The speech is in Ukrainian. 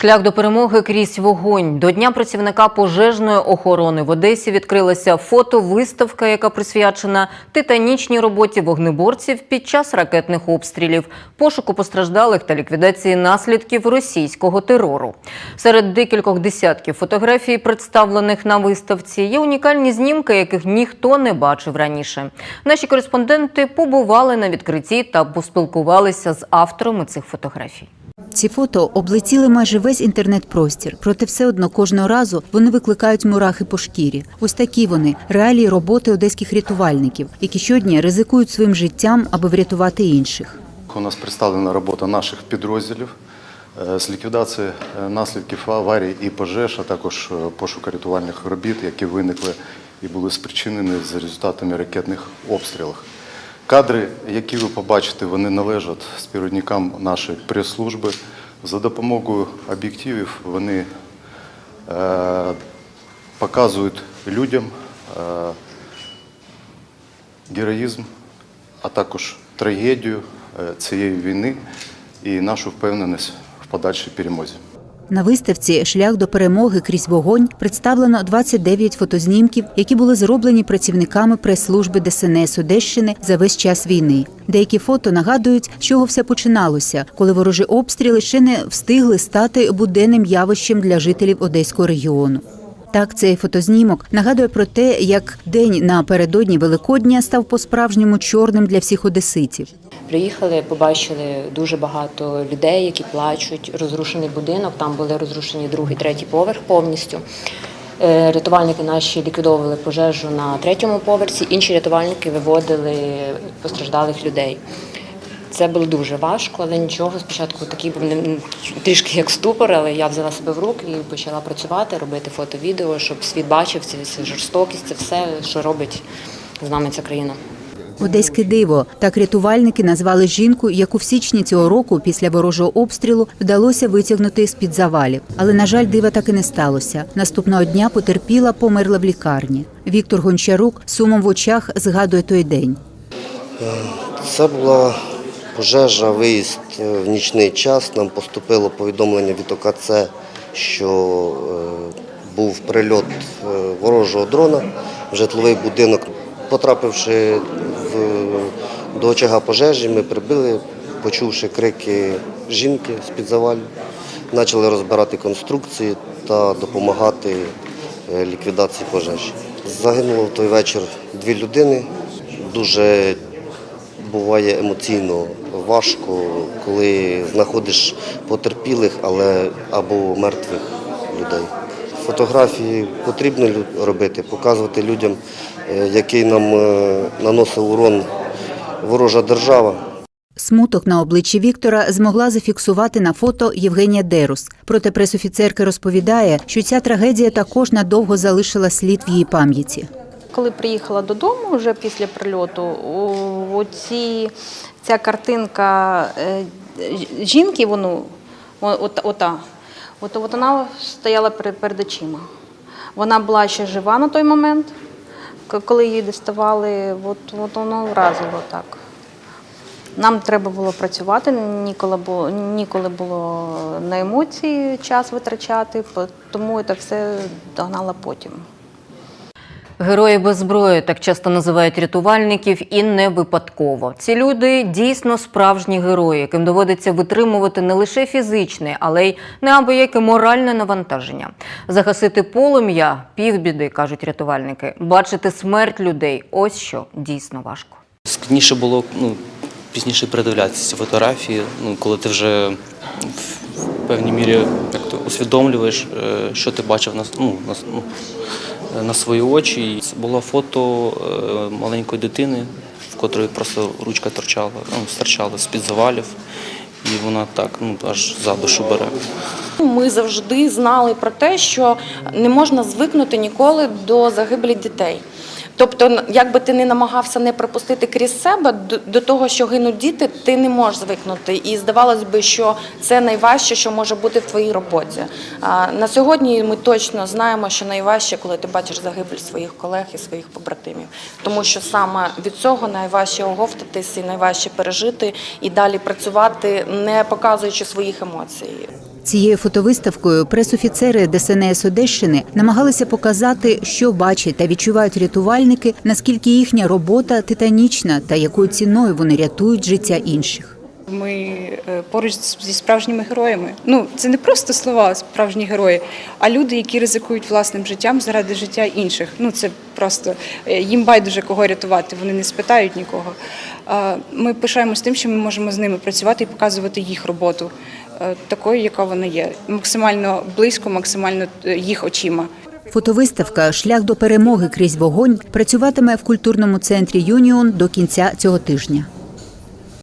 Шлях до перемоги крізь вогонь. До Дня працівника пожежної охорони в Одесі відкрилася фотовиставка, яка присвячена титанічній роботі вогнеборців під час ракетних обстрілів, пошуку постраждалих та ліквідації наслідків російського терору. Серед декількох десятків фотографій, представлених на виставці, є унікальні знімки, яких ніхто не бачив раніше. Наші кореспонденти побували на відкритті та поспілкувалися з авторами цих фотографій. Ці фото облетіли майже весь інтернет-простір, проте все одно кожного разу вони викликають мурахи по шкірі. Ось такі вони реалії роботи одеських рятувальників, які щодня ризикують своїм життям, аби врятувати інших. У нас представлена робота наших підрозділів е, з ліквідації е, наслідків аварій і пожеж, а також е, пошуку рятувальних робіт, які виникли і були спричинені за результатами ракетних обстрілів. Кадри, які ви побачите, вони належать співробітникам нашої прес-служби. За допомогою об'єктивів вони е, показують людям е, героїзм, а також трагедію е, цієї війни і нашу впевненість в подальшій перемозі. На виставці Шлях до перемоги крізь вогонь представлено 29 фотознімків, які були зроблені працівниками прес-служби ДСНС Одещини за весь час війни. Деякі фото нагадують, з чого все починалося, коли ворожі обстріли ще не встигли стати буденним явищем для жителів Одеського регіону. Так, цей фотознімок нагадує про те, як день напередодні Великодня став по-справжньому чорним для всіх одеситів. Приїхали, побачили дуже багато людей, які плачуть. Розрушений будинок. Там були розрушені другий, третій поверх повністю. Е, Рятувальники наші ліквідовували пожежу на третьому поверсі. Інші рятувальники виводили постраждалих людей. Це було дуже важко, але нічого. Спочатку такий був не- трішки як ступор, але я взяла себе в руки і почала працювати, робити фото-відео, щоб світ бачив цю цю жорстокість, це все, що робить з нами ця країна. Одеське диво так рятувальники назвали жінку, яку в січні цього року після ворожого обстрілу вдалося витягнути з під завалів. Але на жаль, дива так і не сталося. Наступного дня потерпіла, померла в лікарні. Віктор Гончарук сумом в очах згадує той день. Це була пожежа, виїзд е, в нічний час. Нам поступило повідомлення від ОКЦ, що е, був прильот е, ворожого дрона в житловий будинок. Потрапивши в, до очага пожежі, ми прибили, почувши крики жінки з-під завалів, почали розбирати конструкції та допомагати ліквідації пожежі. Загинуло в той вечір дві людини. Дуже буває емоційно важко, коли знаходиш потерпілих, але або мертвих людей. Фотографії потрібно робити, показувати людям, е, який нам е, наносив урон ворожа держава. Смуток на обличчі Віктора змогла зафіксувати на фото Євгенія Дерус. Проте пресофіцерка розповідає, що ця трагедія також надовго залишила слід в її пам'яті. Коли приїхала додому вже після прильоту, оці, ця картинка е, жінки, воно, от, ота, от, от вона стояла перед, очима. Вона була ще жива на той момент, коли її доставали, от, от воно вразило так. Нам треба було працювати, ніколи було, ніколи було на емоції час витрачати, тому це все догнала потім. Герої без зброї так часто називають рятувальників, і не випадково. Ці люди дійсно справжні герої, яким доводиться витримувати не лише фізичне, але й неабияке моральне навантаження. Загасити полум'я півбіди, кажуть рятувальники. Бачити смерть людей ось що дійсно важко. Складніше було ну, пізніше передивлятися фотографії, ну, коли ти вже в- певній мірі як усвідомлюєш, е, що ти бачив на, ну, на, ну, на свої очі. Це було фото е, маленької дитини, в котрої просто ручка торчала, ну, стирчала з-під завалів, і вона так ну, аж за душу бере. Ми завжди знали про те, що не можна звикнути ніколи до загибелі дітей. Тобто, як би ти не намагався не пропустити крізь себе, до, до того, що гинуть діти, ти не можеш звикнути. І здавалось би, що це найважче, що може бути в твоїй роботі. А, на сьогодні ми точно знаємо, що найважче, коли ти бачиш загибель своїх колег і своїх побратимів. Тому що саме від цього найважче оговтатись і найважче пережити і далі працювати, не показуючи своїх емоцій. Цією фотовиставкою пресофіцери ДСНС Одещини намагалися показати, що бачать та відчувають рятувальники, наскільки їхня робота титанічна та якою ціною вони рятують життя інших. Ми е, поруч зі справжніми героями. Ну це не просто слова справжні герої, а люди, які ризикують власним життям заради життя інших. Ну це просто е, їм байдуже кого рятувати. Вони не спитають нікого. Ми пишаємось тим, що ми можемо з ними працювати і показувати їх роботу такою, яка вона є, максимально близько, максимально е, їх очима. Фотовиставка Шлях до перемоги крізь вогонь працюватиме в культурному центрі Юніон до кінця цього тижня.